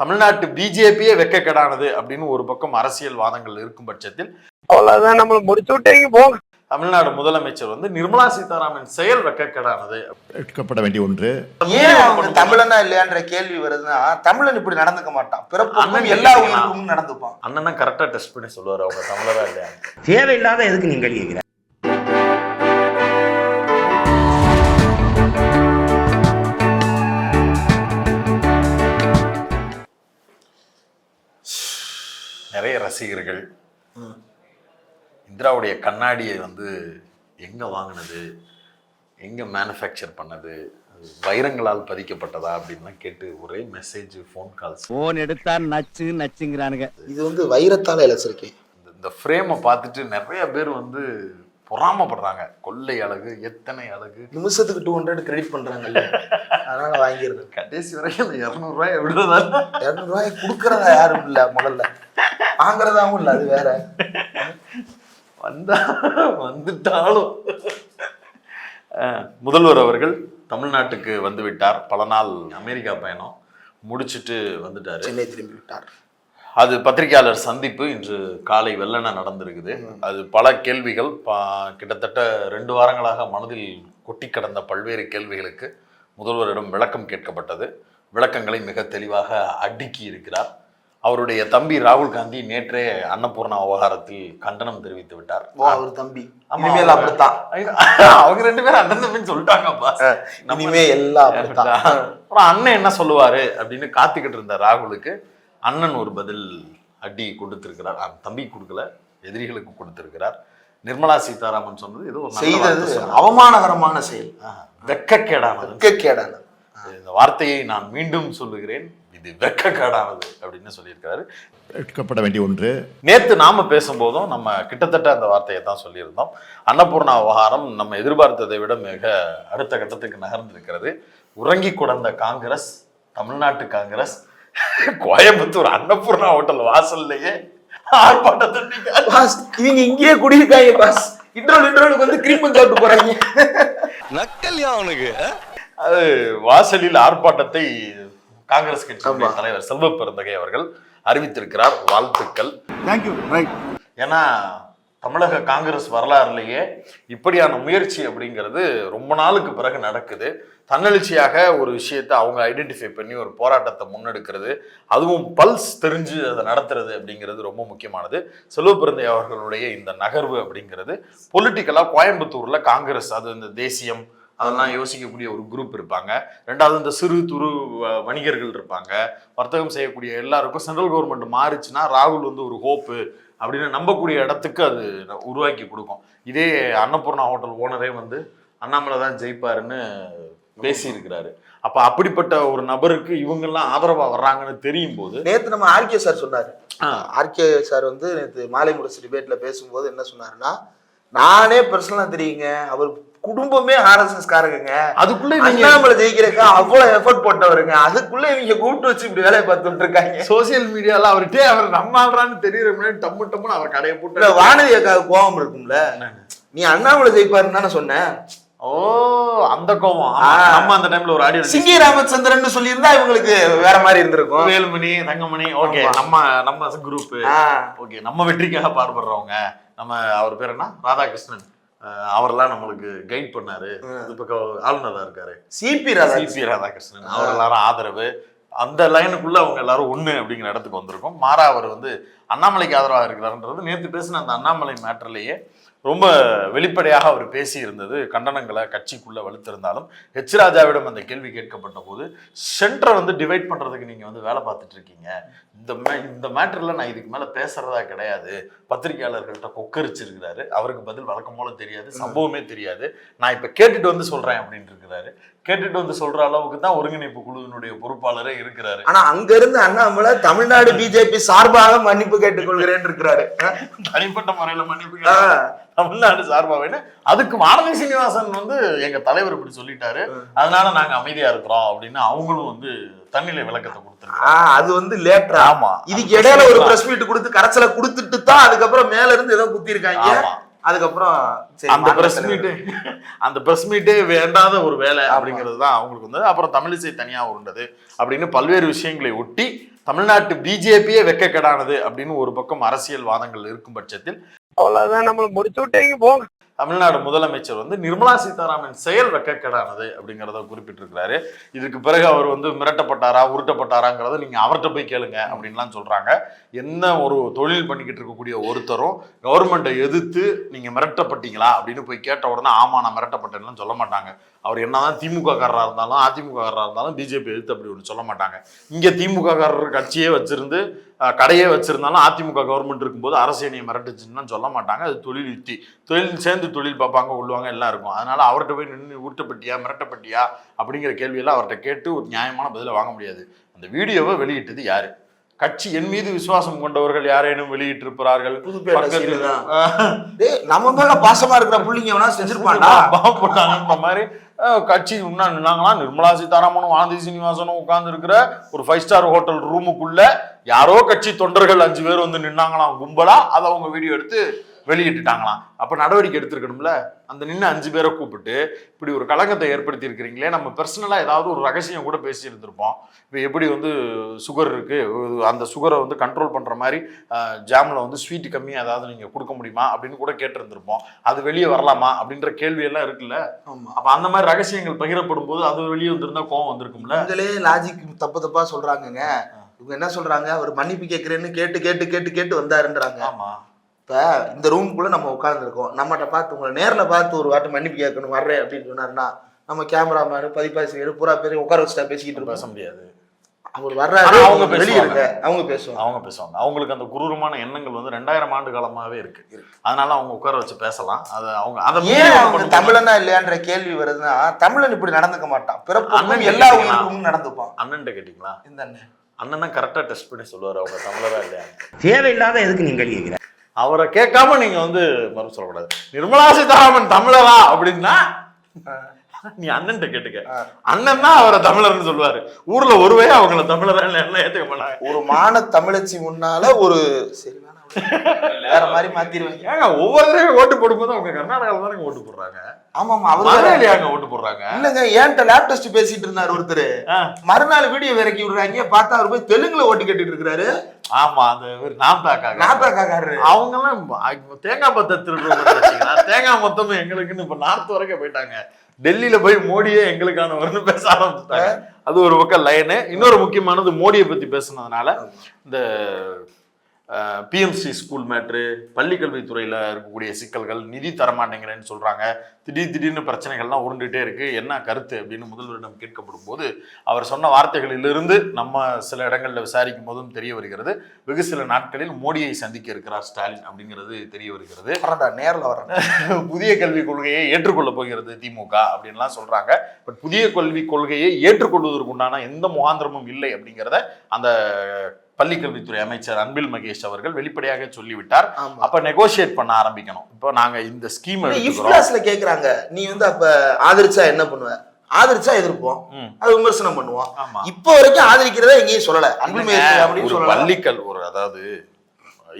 தமிழ்நாட்டு பிஜேபியே வெக்கக்கேடானது அப்படின்னு ஒரு பக்கம் அரசியல் வாதங்கள் இருக்கும் பட்சத்தில் அவ்வளவுதான் நம்மள முடிச்சு விட்டீங்க போங்க. தமிழ்நாடு முதலமைச்சர் வந்து நிர்மலா சீதாராமன் செயல் வெக்கக்கேடானது. எடுக்கப்பட வேண்டிய ஒன்று. ஏன் அவங்க தமிழனா இல்லையான்ற கேள்வி வருதுன்னா தமிழன் இப்படி நடந்துக்க மாட்டான். பிறப்புக்கும் அண்ணன் எல்லா? உயிருக்கும் நடந்துப்பான். அண்ணன் தான் கரெக்டா டெஸ்ட் பண்ணி சொல்லுவாரு அவங்க தமிழரா இல்லையா தேவையில்லாத எதுக்கு நீங்க கேட்கிற ரசிகர்கள். இந்திராவுடைய கண்ணாடியை வந்து எங்க வாங்கினது? எங்க மேனுஃபேக்சர் பண்ணது? வைரங்களால் பதிக்கப்பட்டதா? அப்படின்லாம் கேட்டு ஒரே மெசேஜ் ஃபோன் கால்ஸ் போன் எடுத்தா நச்சு நச்சுங்கிறானுங்க. இது வந்து வைரத்தால இழைச்சிருக்கேன் இந்த ஃப்ரேமை பார்த்துட்டு நிறைய பேர் வந்து பொறாமப்படுறாங்க. கொள்ளை அழகு எத்தனை அழகு. நிமிஷத்துக்கு டூ ஹண்ட்ரட் கிரெடிட் பண்றாங்கல்ல. அதனால வாங்கிடுறது கடைசி வரைக்கும் அந்த இரநூறுவாயை விடுறதா இரநூறுவாய் கொடுக்கறதா யாரும் இல்ல முதல்ல. வாங்குறதாவும் இல்ல அது வேற. வந்தா வந்துட்டாலும். முதல்வர் அவர்கள் தமிழ்நாட்டுக்கு வந்து விட்டார் பல நாள் அமெரிக்கா பயணம் முடிச்சிட்டு வந்துட்டாரு. சென்னை திரும்பி விட்டார் அது பத்திரிகையாளர் சந்திப்பு இன்று காலை வெள்ளன நடந்திருக்குது. அது பல கேள்விகள் கிட்டத்தட்ட ரெண்டு வாரங்களாக மனதில் கொட்டி கடந்த பல்வேறு கேள்விகளுக்கு முதல்வரிடம் விளக்கம் கேட்கப்பட்டது. விளக்கங்களை மிக தெளிவாக அடுக்கி இருக்கிறார். அவருடைய தம்பி ராகுல் காந்தி நேற்றே அன்னபூர்ணா விவகாரத்தில் கண்டனம் தெரிவித்து விட்டார். ஓ அவர் தம்பி. இனிமேல் அப்படித்தான். அவங்க ரெண்டு பேரும் அண்ணன் தம்பின்னு சொல்லிட்டாங்கப்பா இனிமே எல்லாம் அப்படித்தான். அப்புறம் அண்ணன் என்ன சொல்லுவாரு அப்படின்னு காத்துக்கிட்டு இருந்த ராகுலுக்கு அண்ணன் ஒரு பதில் அடி கொடுத்திருக்கிறார். அஹ் தம்பி கொடுக்கல எதிரிகளுக்கு கொடுத்திருக்கிறார். நிர்மலா சீதாராமன் சொன்னது ஏதோ செய்தது. அவமானகரமான செயல். வெட்கக்கேடானது கேடானது இந்த வார்த்தையை நான் மீண்டும் சொல்லுகிறேன். இது வெட்கக்கேடானது அப்படின்னு சொல்லியிருக்காரு. எடுக்கப்பட வேண்டிய ஒன்று. நேத்து நாம பேசும்போதும் நம்ம கிட்டத்தட்ட அந்த வார்த்தையை தான் சொல்லியிருந்தோம். அன்னபூர்ணா விவகாரம் நம்ம எதிர்பார்த்ததை விட மிக அடுத்த கட்டத்துக்கு நகர்ந்திருக்கிறது. உறங்கி குடந்த காங்கிரஸ் தமிழ்நாட்டு காங்கிரஸ் கோயம்புத்தூர் அன்னபூர்ணா ஹோட்டல் வாசல்லையே ஆர்ப்பாட்டத்தை இவங்க இங்கேயே குடியிருக்காங்க பாஸ். இன்ட்ரோல் இன்ட்ரோலுக்கு வந்து கிரீம் சாப்பிட்டு போறாங்க. நக்கல்யா அவனுக்கு அது வாசலில் ஆர்ப்பாட்டத்தை காங்கிரஸ் கட்சியுடைய. தலைவர் செல்வ பெருந்தகை அவர்கள் அறிவித்திருக்கிறார். வாழ்த்துக்கள். தேங்க்யூ ரைட் ஏன்னா தமிழக காங்கிரஸ் வரலாறுலேயே இப்படியான முயற்சி அப்படிங்கிறது ரொம்ப நாளுக்கு பிறகு நடக்குது. தன்னெழுச்சியாக ஒரு விஷயத்தை அவங்க ஐடென்டிஃபை பண்ணி ஒரு போராட்டத்தை முன்னெடுக்கிறது. அதுவும் பல்ஸ் தெரிஞ்சு அதை நடத்துறது அப்படிங்கிறது ரொம்ப முக்கியமானது. செல்வப்பிறந்தை அவர்களுடைய இந்த நகர்வு அப்படிங்கிறது பொலிட்டிக்கலாக கோயம்புத்தூரில் காங்கிரஸ் அது இந்த தேசியம் அதெல்லாம் யோசிக்கக்கூடிய ஒரு குரூப் இருப்பாங்க. ரெண்டாவது இந்த சிறு துரு வ- வணிகர்கள் இருப்பாங்க. வர்த்தகம் செய்யக்கூடிய எல்லாருக்கும் சென்ட்ரல் கவர்மெண்ட் மாறுச்சுன்னா ராகுல் வந்து ஒரு ஹோப்பு அப்படின்னு நம்பக்கூடிய இடத்துக்கு அது உருவாக்கி கொடுக்கும். இதே அன்னபூர்ணா ஹோட்டல் ஓனரே வந்து அண்ணாமலை தான் ஜெயிப்பாருன்னு பேசியிருக்கிறாரு. அப்ப அப்படிப்பட்ட ஒரு நபருக்கு இவங்கெல்லாம் ஆதரவா வர்றாங்கன்னு தெரியும் போது நேத்து நம்ம ஆர்கே சார் சொன்னாரு. ஆர்கே சார் வந்து நேத்து மாலை முரசு டிபேட்ல பேசும்போது என்ன சொன்னாருன்னா நானே பர்சனலா தெரியுங்க. அவர் குடும்பமே ஆர்எஸ்எஸ் காரங்க அதுக்குள்ள அண்ணாமலை ஜெயிக்கிறதுக்கு அவ்வளவு எஃபர்ட் போட்டவருங்க. அதுக்குள்ள இவங்க கூப்பிட்டு வச்சு இப்படி வேலையை பார்த்துட்டு இருக்காங்க. சோசியல் மீடியால அவர்கிட்ட அவர் நம்ம ஆள்றான்னு தெரியுற முன்னாடி டம்மு டம்முன்னு அவர் கடையை போட்டு வானதி அக்காவுக்கு கோபம் இருக்கும்ல. நீ அண்ணாமலை ஜெயிப்பாருன்னு தானே சொன்னேன். ஓ அந்த. ஆ. நம்ம அந்த டைம்ல ஒரு ஆடியோ சிங்கி ராமச்சந்திரன் சொல்லியிருந்தா இவங்களுக்கு வேற மாதிரி இருந்திருக்கும். வேலுமணி தங்கமணி ஓகே. நம்ம நம்ம குரூப். ஓகே நம்ம வெற்றிக்காக பாடுபடுறவங்க. நம்ம அவர் பேர் என்ன? ராதாகிருஷ்ணன். அவரெல்லாம் நம்மளுக்கு கைட் பண்ணாரு. இது பக்கம் ஆளுநரா இருக்காரு. CP Radha CP Radhakrishnan. அவர் எல்லாரும் ஆதரவு. அந்த லைனுக்குள்ள அவங்க எல்லாரும் ஒண்ணு அப்படிங்கிற இடத்துக்கு வந்திருக்கோம். மாறா அவர் வந்து அண்ணாமலைக்கு ஆதரவாக இருக்கிறாருன்றது நேற்று பேசின அந்த அண்ணாமலை மேட்டர்லேயே ரொம்ப வெளிப்படையாக அவர் பேசி இருந்தது கண்டனங்களை கட்சிக்குள்ள வலுத்திருந்தாலும் ஹெச் ராஜாவிடம் அந்த கேள்வி கேட்கப்பட்ட போது சென்டரை வந்து டிவைட் பண்றதுக்கு நீங்க வந்து வேலை பார்த்துட்டு இருக்கீங்க இந்த மே- இந்த மேட்டர்ல நான் இதுக்கு மேல பேசுறதா கிடையாது. பத்திரிகையாளர்கள்ட்ட கொக்கரிச்சிருக்கிறாரு. அவருக்கு பதில் வழக்கம் போல தெரியாது சம்பவமே தெரியாது. நான் இப்ப கேட்டுட்டு வந்து சொல்றேன் அப்படின்னு இருக்கிறாரு கேட்டுட்டு வந்து சொல்ற அளவுக்கு தான் ஒருங்கிணைப்பு குழுவினுடைய பொறுப்பாளரே இருக்கிறாரு. ஆனா அங்க இருந்து அண்ணாமலை தமிழ்நாடு பிஜேபி சார்பாக மன்னிப்பு கேட்டுக்கொள்கிறேன் இருக்கிறாரு தனிப்பட்ட முறையில மன்னிப்பு. தமிழ்நாடு சார்பாகன்னு அதுக்கு வானதி சீனிவாசன் வந்து எங்க தலைவர் இப்படி சொல்லிட்டாரு. அதனால நாங்க அமைதியா இருக்கிறோம் அப்படின்னு அவங்களும் வந்து தன்னிலை விளக்கத்தை கொடுத்துருக்காங்க. அது வந்து லேட்டரா. ஆமா. இதுக்கு இடையில ஒரு பிரஸ் மீட் கொடுத்து கரைச்சலை கொடுத்துட்டு தான் அதுக்கப்புறம் மேல இருந்து ஏதோ குத்தி இருக்காங்க அதுக்கப்புறம் அந்த பிரஸ். மீட்டு அந்த பிரஸ் மீட்டே வேண்டாத ஒரு வேலை அப்படிங்கிறது தான் அவங்களுக்கு வந்து அப்புறம் தமிழிசை தனியா உருண்டது அப்படின்னு பல்வேறு விஷயங்களை ஒட்டி தமிழ்நாட்டு பிஜேபியே வெக்கக்கெடானது அப்படின்னு ஒரு பக்கம் அரசியல் வாதங்கள் இருக்கும் பட்சத்தில் அவ்வளவுதான் நம்மளை முடிச்சு விட்டேங்க போங்க. தமிழ்நாடு முதலமைச்சர் வந்து நிர்மலா சீதாராமன் செயல் வெக்கக்கேடானது அப்படிங்கிறத குறிப்பிட்டிருக்கிறாரு. இதுக்கு பிறகு அவர் வந்து மிரட்டப்பட்டாரா உருட்டப்பட்டாராங்கிறத நீங்க அவர்கிட்ட போய் கேளுங்க அப்படின்லாம் சொல்றாங்க. என்ன ஒரு தொழில் பண்ணிக்கிட்டு இருக்கக்கூடிய ஒருத்தரும் கவர்மெண்ட்டை எதிர்த்து நீங்க மிரட்டப்பட்டீங்களா அப்படின்னு போய் கேட்ட உடனே ஆமா நான் மிரட்டப்பட்டேன்னு சொல்ல மாட்டாங்க. அவர் என்னதான் திமுக காரரா இருந்தாலும் அதிமுககாரராக இருந்தாலும் பிஜேபி எதிர்த்து அப்படி ஒன்று சொல்ல மாட்டாங்க. இங்கே திமுக காரர் கட்சியே வச்சிருந்து கடையே வச்சிருந்தாலும் அதிமுக கவர்மெண்ட் இருக்கும்போது அரசியனையை மிரட்டுச்சுன்னு சொல்ல மாட்டாங்க. அது தொழில் யுக்தி. தொழில் சேர்ந்து தொழில் பார்ப்பாங்க உள்ளுவாங்க எல்லாம் இருக்கும். அதனால அவர்கிட்ட போய் நின்று உருட்டப்பட்டியா மிரட்டப்பட்டியா அப்படிங்கிற கேள்வியெல்லாம் அவர்கிட்ட கேட்டு ஒரு நியாயமான பதிலை வாங்க முடியாது. அந்த வீடியோவை வெளியிட்டது யாரு? கட்சி என் மீது விசுவாசம் கொண்டவர்கள் யாரேனும் வெளியிட்டிருப்பார்கள்? நம்ம மேல பாசமா இருக்கிற புள்ளிங்க வேணா செஞ்சிருப்பான்டா? பாவம் போட்டாங்கன்ற மாதிரி கட்சி முன்னா நின்னாங்களா? நிர்மலா சீதாராமனும் வானதி சீனிவாசனும் உட்கார்ந்து இருக்கிற ஒரு ஃபைவ் ஸ்டார் ஹோட்டல் ரூமுக்குள்ள யாரோ கட்சி தொண்டர்கள் அஞ்சு பேர் வந்து நின்னாங்களாம் கும்பலா? அதை அவங்க வீடியோ எடுத்து வெளியிட்டுட்டாங்களாம். அப்ப நடவடிக்கை எடுத்திருக்கணும்ல? அந்த நின்று அஞ்சு பேரை கூப்பிட்டு இப்படி ஒரு கலங்கத்தை ஏற்படுத்தி இருக்கிறீங்களே நம்ம பர்சனலா ஏதாவது ஒரு ரகசியம் கூட பேசி இருந்திருப்போம். இப்போ எப்படி வந்து சுகர் இருக்கு அந்த சுகரை வந்து கண்ட்ரோல் பண்ற மாதிரி ஜாம்ல வந்து ஸ்வீட் கம்மியா ஏதாவது நீங்க கொடுக்க முடியுமா அப்படின்னு கூட கேட்டிருந்திருப்போம். அது வெளியே வரலாமா அப்படின்ற கேள்வி எல்லாம் இருக்குல்ல அப்ப அந்த மாதிரி ரகசியங்கள் பகிரப்படும் போது அது வெளியே வந்திருந்தா கோவம் வந்திருக்கும்ல? நீங்களே லாஜிக் தப்பு தப்பா சொல்றாங்கங்க. இவங்க என்ன சொல்றாங்க? அவர் மன்னிப்பு கேட்கிறேன்னு கேட்டு கேட்டு கேட்டு கேட்டு வந்தாருன்றாங்க. ஆமா. இப்ப இந்த ரூமுக்குள்ள நம்ம உட்கார்ந்துருக்கோம். நம்மகிட்ட பார்த்து உங்களை நேர்ல பார்த்து ஒரு வாட்டி மன்னிப்பு கேட்கணும் வர்றேன் அப்படின்னு சொன்னாருன்னா நம்ம கேமராமேனு பதிப்பாசிரியர் பூரா பேரையும் உட்கார வச்சுட்டா பேசிக்கிட்டு பேச முடியாது. அவர் வர்றாரு அவங்க அவங்க வெளியே பேசுவாங்க. இருங்க அவங்க பேசுவாங்க. அவங்க பேசுவாங்க. அவங்களுக்கு அந்த குரூரமான எண்ணங்கள் வந்து ரெண்டாயிரம் ஆண்டு காலமாவே இருக்கு. அதனால அவங்க உட்கார வச்சு பேசலாம். அது அவங்க அதை ஏன் அவங்க தமிழனா இல்லையான்ற கேள்வி வருதுன்னா தமிழன் இப்படி நடந்துக்க மாட்டான். பிறப்புக்கும் அண்ணன் எல்லா? உயிருக்கும் நடந்துப்பான். அண்ணன்ட்ட கேட்டீங்களா? இந்த அண்ணன். அண்ணன் தான் கரெக்டா டெஸ்ட் பண்ணி சொல்லுவாரு அவங்க தமிழரா இல்லையா தேவையில்லாத எதுக்கு நீ கேள்வி கேட்கிற அவரை கேட்காம நீங்க வந்து மறு சொல்லக்கூடாது. நிர்மலா சீதாராமன் தமிழரா அப்படின்னா நீ அண்ணன்ட்ட கேட்டுக்க. அண்ணன் தான் அவரை தமிழர்னு சொல்லுவாரு. ஊர்ல ஒருவே அவங்கள தமிழரா இல்லைன்னா ஏத்துக்க மாட்டாங்க. ஒரு மான தமிழச்சி முன்னால ஒரு சரி. வேற மாதிரி மாத்திருவாங்க. ஏங்க ஒவ்வொரு ஓட்டு போடும்போது அவங்க கர்நாடகால தானே ஓட்டு போடுறாங்க? ஆமாமா அவர் மதுரையிலயாங்க ஓட்டு போடுறாங்க? இல்லங்க ஏன்ட்ட லேப் டெஸ்ட் பேசிட்டு இருந்தாரு ஒருத்தர். மறுநாள் வீடியோ இறக்கி விடுறாங்க பார்த்தா அவர் போய் தெலுங்குல ஓட்டு கேட்டுட்டு இருக்காரு. ஆமா அந்த தாக்காக நாத்தாக்காரரு அவங்க எல்லாம் தேங்காய் பத்த தேங்காய் மொத்தமும் எங்களுக்குன்னு இப்ப நார்த் வரைக்கும் போயிட்டாங்க. டெல்லியில போய் மோடியே எங்களுக்கானவர்னு பேச ஆரம்பிச்சிட்டாங்க. அது ஒரு பக்கம் லைனு இன்னொரு முக்கியமானது மோடியை பத்தி பேசுனதுனால இந்த பிஎம்சி ஸ்கூல் மேட்ரு பள்ளிக்கல்வித்துறையில் இருக்கக்கூடிய சிக்கல்கள் நிதி தரமாட்டேங்கிறேன்னு சொல்கிறாங்க திடீர் திடீர்னு பிரச்சனைகள்லாம் உருண்டுகிட்டே இருக்கு. என்ன கருத்து அப்படின்னு முதல்வரிடம் கேட்கப்படும் போது அவர் சொன்ன வார்த்தைகளிலிருந்து நம்ம சில இடங்களில் விசாரிக்கும் போதும் தெரிய வருகிறது. வெகு சில நாட்களில் மோடியை சந்திக்க இருக்கிறார் ஸ்டாலின் அப்படிங்கிறது தெரிய வருகிறது. நேர்ல வரேன் புதிய கல்விக் கொள்கையை ஏற்றுக்கொள்ள போகிறது திமுக அப்படின்லாம் சொல்றாங்க. பட் புதிய கல்விக் கொள்கையை ஏற்றுக்கொள்வதற்குண்டான எந்த முகாந்திரமும் இல்லை அப்படிங்கிறத அந்த பள்ளிக்கல்வித்துறை அமைச்சர் அன்பில் மகேஷ் அவர்கள் வெளிப்படையாக சொல்லிவிட்டார். அப்ப நெகோசியேட் பண்ண ஆரம்பிக்கணும். இப்போ நாங்க இந்த ஸ்கீம் இஃப்லாஸ்ல கேக்குறாங்க நீ வந்து அப்ப ஆதரிச்சா என்ன பண்ணுவ? ஆதரிச்சா எதிர்ப்போம். அது விமர்சனம் பண்ணுவோம். இப்போ வரைக்கும் ஆதரிக்கிறதா எங்கேயும் சொல்லல. அன்பு இல்லைங்க, அப்படின்னு சொல்லல. பள்ளிக்கல் ஒரு அதாவது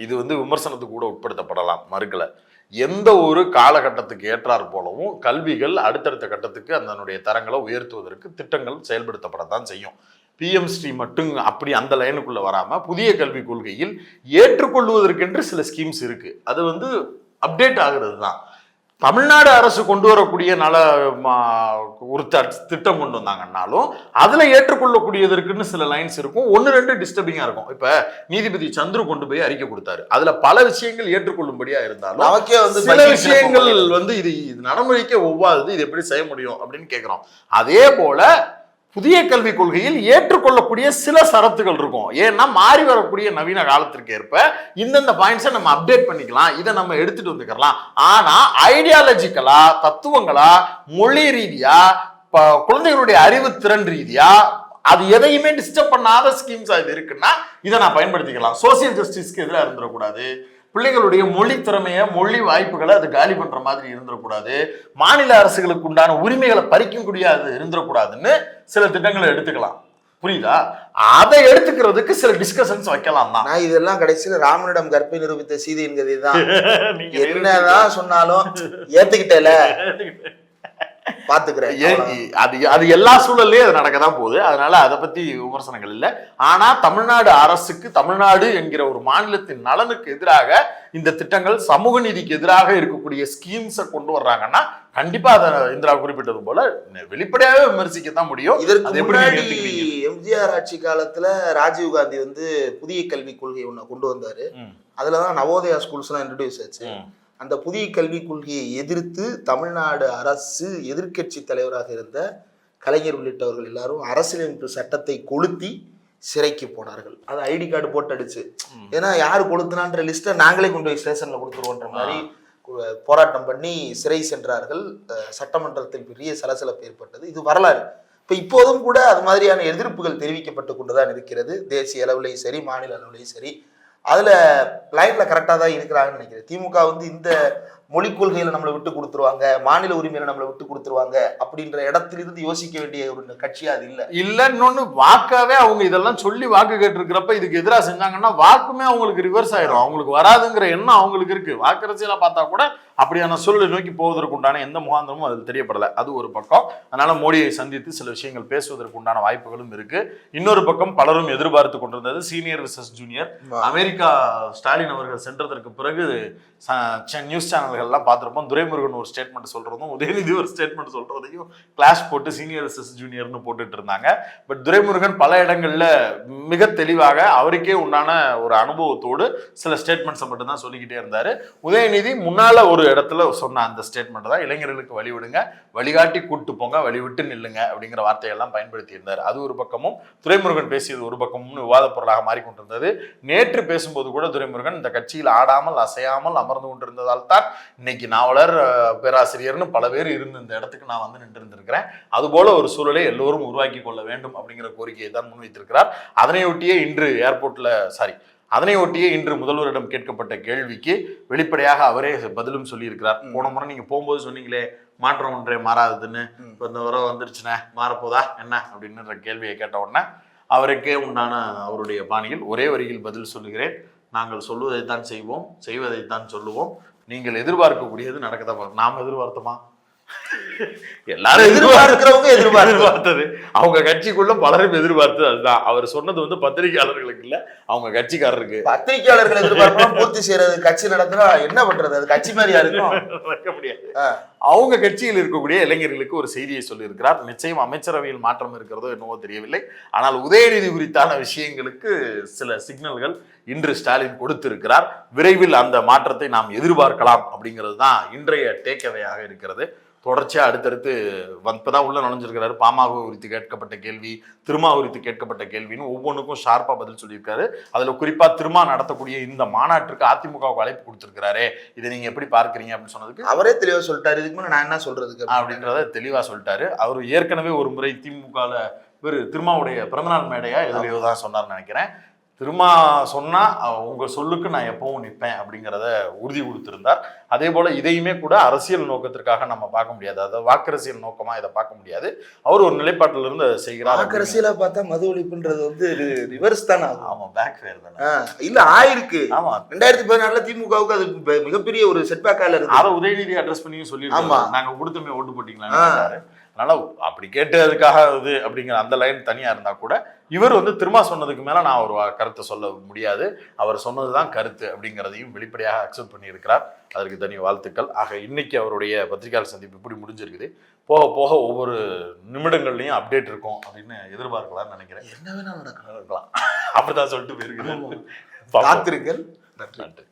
இது வந்து விமர்சனத்துக்கு கூட உட்படுத்தப்படலாம் மறுக்கல. எந்த ஒரு காலகட்டத்துக்கு ஏற்றாற் போலவும் கல்விகள் அடுத்தடுத்த கட்டத்துக்கு அதனுடைய தரங்களை உயர்த்துவதற்கு திட்டங்கள் செயல்படுத்தப்படத்தான் செய்யும். பிஎம்ஸ்டி மட்டும் அப்படி அந்த லைனுக்குள்ள வராம புதிய கல்விக் கொள்கையில் ஏற்றுக்கொள்வதற்கென்று சில ஸ்கீம்ஸ் இருக்கு. அது வந்து அப்டேட் ஆகுறது தான் தமிழ்நாடு அரசு கொண்டு வரக்கூடிய நல ஒரு திட்டம் கொண்டு வந்தாங்கன்னாலும் அதுல ஏற்றுக்கொள்ளக்கூடியதற்குன்னு சில லைன்ஸ் இருக்கும். ஒன்னு ரெண்டு டிஸ்டர்பிங்கா இருக்கும். இப்ப நீதிபதி சந்துரு கொண்டு போய் அறிக்கை கொடுத்தாரு. அதுல பல விஷயங்கள் ஏற்றுக்கொள்ளும்படியா இருந்தாலும் நமக்கே வந்து சில விஷயங்கள். வந்து இது இது நடைமுறைக்கே ஒவ்வாதது இது எப்படி செய்ய முடியும் அப்படின்னு கேட்கிறோம் அதே போல புதிய கல்விக் கொள்கையில் ஏற்றுக்கொள்ளக்கூடிய சில சரத்துகள் இருக்கும். ஏன்னா மாறி வரக்கூடிய நவீன காலத்திற்கு ஏற்ப இந்தந்த பாயிண்ட்ஸை நம்ம அப்டேட் பண்ணிக்கலாம் இதை நம்ம எடுத்துட்டு வந்துக்கலாம். ஆனா ஐடியாலஜிக்கலா தத்துவங்களா மொழி ரீதியா குழந்தைகளுடைய அறிவு திறன் ரீதியா அது எதையுமே டிஸ்டர்ப் பண்ணாத ஸ்கீம்ஸ் இது இருக்குன்னா இதை நான் பயன்படுத்திக்கலாம். சோசியல் ஜஸ்டிஸ்க்கு எதிராக இருந்துடக்கூடாது. பிள்ளைகளுடைய மொழி திறமைய மொழி வாய்ப்புகளை அது காலி பண்ற மாதிரி இருந்துடக்கூடாது. மாநில அரசுகளுக்கு உண்டான உரிமைகளை பறிக்கக்கூடிய அது இருந்துடக்கூடாதுன்னு சில திட்டங்களை எடுத்துக்கலாம். புரியுதா? அதை எடுத்துக்கிறதுக்கு சில டிஸ்கஷன்ஸ் வைக்கலாம் தான் நான் இதெல்லாம் கடைசியில ராமனிடம் கற்பை நிரூபித்த சீதை என்கிறது தான் என்னதான் சொன்னாலும் ஏத்துக்கிட்டல? பாத்துக்கிறேன். அது அது எல்லா சூழல்லையும் அது நடக்க தான் போகுது. அதனால அதை பத்தி விமர்சனங்கள் இல்லை. ஆனா தமிழ்நாடு அரசுக்கு தமிழ்நாடு என்கிற ஒரு மாநிலத்தின் நலனுக்கு எதிராக இந்த திட்டங்கள் சமூக நீதிக்கு எதிராக இருக்கக்கூடிய ஸ்கீம்ஸை கொண்டு வர்றாங்கன்னா கண்டிப்பா அதை இந்திரா குறிப்பிட்டது போல வெளிப்படையாவே விமர்சிக்கத்தான் முடியும். இதற்கு முன்னாடி? எம்ஜிஆர் ஆட்சி காலத்துல ராஜீவ் காந்தி வந்து புதிய கல்விக் கொள்கை ஒண்ணு கொண்டு வந்தாரு. அதுலதான் நவோதயா ஸ்கூல்ஸ் எல்லாம் இன்ட்ரடியூஸ் ஆச்சு. அந்த புதிய கல்விக் கொள்கையை எதிர்த்து தமிழ்நாடு அரசு எதிர்க்கட்சி தலைவராக இருந்த கலைஞர் உள்ளிட்டவர்கள் எல்லாரும் அரசியலமைப்பு சட்டத்தை கொளுத்தி சிறைக்கு போனார்கள். அது ஐடி கார்டு போட்டு அடிச்சு ஏன்னா யார் கொளுத்துனான்ற லிஸ்ட்டை நாங்களே கொண்டு போய் ஸ்டேஷன்ல கொடுத்துருவோன்ற மாதிரி போராட்டம் பண்ணி சிறை சென்றார்கள். சட்டமன்றத்தில் பெரிய சலசலப்பு ஏற்பட்டது. இது வரலாறு. இப்ப இப்போதும் கூட அது மாதிரியான எதிர்ப்புகள் தெரிவிக்கப்பட்டு கொண்டுதான் இருக்கிறது. தேசிய அளவுலையும் சரி மாநில அளவுலையும் சரி. அதில் லைனில் கரெக்டாக தான் இருக்கிறாங்கன்னு நினைக்கிறேன். திமுக வந்து இந்த மொழிக் கொள்கையில நம்மளை விட்டு கொடுத்துருவாங்க மாநில உரிமையில நம்மளை விட்டு கொடுத்துருவாங்க அப்படின்ற இடத்திலிருந்து யோசிக்க வேண்டிய ஒரு கட்சியா அது இல்ல. இல்ல இன்னொன்னு வாக்காவே அவங்க இதெல்லாம் சொல்லி வாக்கு கேட்டிருக்கிறப்ப இதுக்கு எதிராக செஞ்சாங்கன்னா வாக்குமே அவங்களுக்கு ரிவர்ஸ் ஆயிரும். அவங்களுக்கு வராதுங்கிற எண்ணம் அவங்களுக்கு இருக்கு. வாக்கரசியலா பார்த்தா கூட அப்படியான சூழலை நோக்கி போவதற்கு உண்டான எந்த முகாந்திரமும் அதில் தெரியப்படல. அது ஒரு பக்கம். அதனால மோடியை சந்தித்து சில விஷயங்கள் பேசுவதற்கு உண்டான வாய்ப்புகளும் இருக்கு. இன்னொரு பக்கம் பலரும் எதிர்பார்த்து கொண்டிருந்தது senior versus junior America Stalin அவர்கள் சென்றதற்கு பிறகு ச- ச- நியூஸ் பார்த்துருப்போம். துரைமுருகன் ஒரு ஸ்டேட்மெண்ட் சொல்றதும் உதயநிதி ஒரு ஸ்டேட்மெண்ட் சொல்றதையும் கிளாஷ் போட்டு சீனியர் விசஸ் ஜூனியர்னு போட்டுட்டு இருந்தாங்க. பட் துரைமுருகன் பல இடங்களில் மிக தெளிவாக அவருக்கே உண்டான ஒரு அனுபவத்தோடு சில ஸ்டேட்மெண்ட்ஸை மட்டும்தான் சொல்லிக்கிட்டே இருந்தார். உதயநிதி முன்னால் ஒரு இடத்துல சொன்ன அந்த ஸ்டேட்மெண்ட் தான் இளைஞர்களுக்கு வழிவிடுங்க வழிகாட்டி கூட்டு போங்க வழிவிட்டு நில்லுங்க அப்படிங்கிற வார்த்தையெல்லாம் பயன்படுத்தி இருந்தார். அது ஒரு பக்கமும் துரைமுருகன் பேசியது ஒரு பக்கமும் விவாத பொருளாக மாறிக்கொண்டிருந்தது. நேற்று பேசும்போது கூட துரைமுருகன் இந்த கட்சியில் ஆடாமல் அசையாமல் அமர்ந்து கொண்டிருந்ததால் தான் இன்னைக்கு நாவலர் பேராசிரியர்னு பல பேர் இருந்து இந்த இடத்துக்கு நான் வந்து நின்று இருந்திருக்கிறேன் அதுபோல ஒரு சூழலை எல்லோரும் உருவாக்கி கொள்ள வேண்டும் அப்படிங்கிற கோரிக்கையை தான் முன்வைத்திருக்கிறார் அதனையொட்டியே இன்று ஏர்போர்ட்ல சாரி அதனை ஒட்டியே இன்று முதல்வரிடம் கேட்கப்பட்ட கேள்விக்கு வெளிப்படையாக அவரே பதிலும் சொல்லியிருக்கிறார். போன முறை நீங்க போகும்போது சொன்னீங்களே மாற்றம் ஒன்றே மாறாததுன்னு. இப்போ இந்த வர வந்துருச்சுனே மாறப்போதா என்ன? அப்படின்ற கேள்வியை கேட்ட உடனே அவருக்கே உண்டான அவருடைய பாணியில் ஒரே வரியில் பதில் சொல்லுகிறேன். நாங்கள் சொல்வதைத்தான் செய்வோம் செய்வதைத்தான் சொல்லுவோம். நீங்கள் எதிர்பார்க்கக்கூடியது நடக்கதான் போகுது. நாம் எதிர்பார்த்தோமா? எல்லாரும் எதிர்பார்க்கிறவங்க எதிர்பார்த்தது. அவங்க கட்சிக்குள்ள பலரும் எதிர்பார்த்தது அதுதான். அவர் சொன்னது வந்து பத்திரிகையாளர்களுக்கு இல்ல அவங்க கட்சிக்காரருக்கு. பத்திரிகையாளர்கள் எதிர்பார்க்கலாம் பூர்த்தி செய்யறது கட்சி நடத்துனா என்ன பண்றது? அது கட்சி மாதிரியா இருக்கும் முடியாது. அவங்க கட்சியில் இருக்கக்கூடிய இளைஞர்களுக்கு ஒரு செய்தியை சொல்லியிருக்கிறார். நிச்சயம் அமைச்சரவையில் மாற்றம் இருக்கிறதோ என்னவோ தெரியவில்லை. ஆனால் உதயநிதி குறித்தான விஷயங்களுக்கு சில சிக்னல்கள் இன்று ஸ்டாலின் கொடுத்திருக்கிறார். விரைவில் அந்த மாற்றத்தை நாம் எதிர்பார்க்கலாம் அப்படிங்கிறது தான் இன்றைய டேக்அவேயாக இருக்கிறது. தொடர்ச்சியா அடுத்தடுத்து வந்து இப்பதான் உள்ள நுழைஞ்சிருக்கிறாரு. பாமக குறித்து கேட்கப்பட்ட கேள்வி திருமா குறித்து கேட்கப்பட்ட கேள்வின்னு ஒவ்வொன்றுக்கும் ஷார்ப்பா பதில் சொல்லியிருக்காரு. அதுல குறிப்பா திருமா நடத்தக்கூடிய இந்த மாநாட்டிற்கு அதிமுகவுக்கு அழைப்பு கொடுத்திருக்கிறாரே. இதை நீங்க எப்படி பார்க்கறீங்க அப்படின்னு சொன்னதுக்கு அவரே தெளிவா சொல்லிட்டாரு. இதுக்கு மேல நான் என்ன சொல்றதுக்கு அப்படின்றத தெளிவா சொல்லிட்டாரு. அவர் ஏற்கனவே ஒரு முறை திமுகல இவர் திருமாவுடைய பிறந்தநாள் மேடையா எதுலையோ தான் சொன்னார்னு நினைக்கிறேன். திருமா சொன்னா அஹ், உங்க சொல்லுக்கு நான் எப்பவும் நிற்பேன் அப்படிங்கிறத உறுதி கொடுத்திருந்தார். அதே போல இதையுமே கூட அரசியல் நோக்கத்திற்காக நம்ம பார்க்க முடியாது. அதாவது வாக்கரசியல் நோக்கமா இதை பார்க்க முடியாது. அவர் ஒரு நிலைப்பாட்டில இருந்து செய்கிறார். அரசியலா பார்த்தா மது ஒழிப்புன்றது வந்து ரிவர்ஸ் தானே ஆகும் ஆமா பேக் ஃபேர் தானே. இல்ல ஆயிருக்கு. ஆமா. ரெண்டாயிரத்தி பதினாறுல திமுகவுக்கு அது மிகப்பெரிய ஒரு செட்பேக்கால இருக்கு அதை உதயநிதி அட்ரஸ் பண்ணியும் சொல்லியிருக்காங்க ஆமா. நாங்க கொடுத்தமே ஓட்டு. கேட்டாரு. அதனால அப்படி கேட்டதுக்காக இது அப்படிங்கிற அந்த லைன் தனியா இருந்தா கூட இவர் வந்து திரும்ப சொன்னதுக்கு மேல நான் ஒரு கருத்தை சொல்ல முடியாது. அவர் சொன்னதுதான் கருத்து அப்படிங்கிறதையும் வெளிப்படையாக அக்செப்ட் பண்ணியிருக்கிறார். அதற்கு தனி வாழ்த்துக்கள். ஆக இன்னைக்கு அவருடைய பத்திரிகையாளர் சந்திப்பு இப்படி முடிஞ்சிருக்குது. போக போக ஒவ்வொரு நிமிடங்கள்லயும் அப்டேட் இருக்கும் அப்படின்னு எதிர்பார்க்கலாம்னு நினைக்கிறேன். என்ன வேணா நடக்கலாம். அப்படிதான் சொல்லிட்டு போயிருக்கிறேன் நன்றி. நன்றி.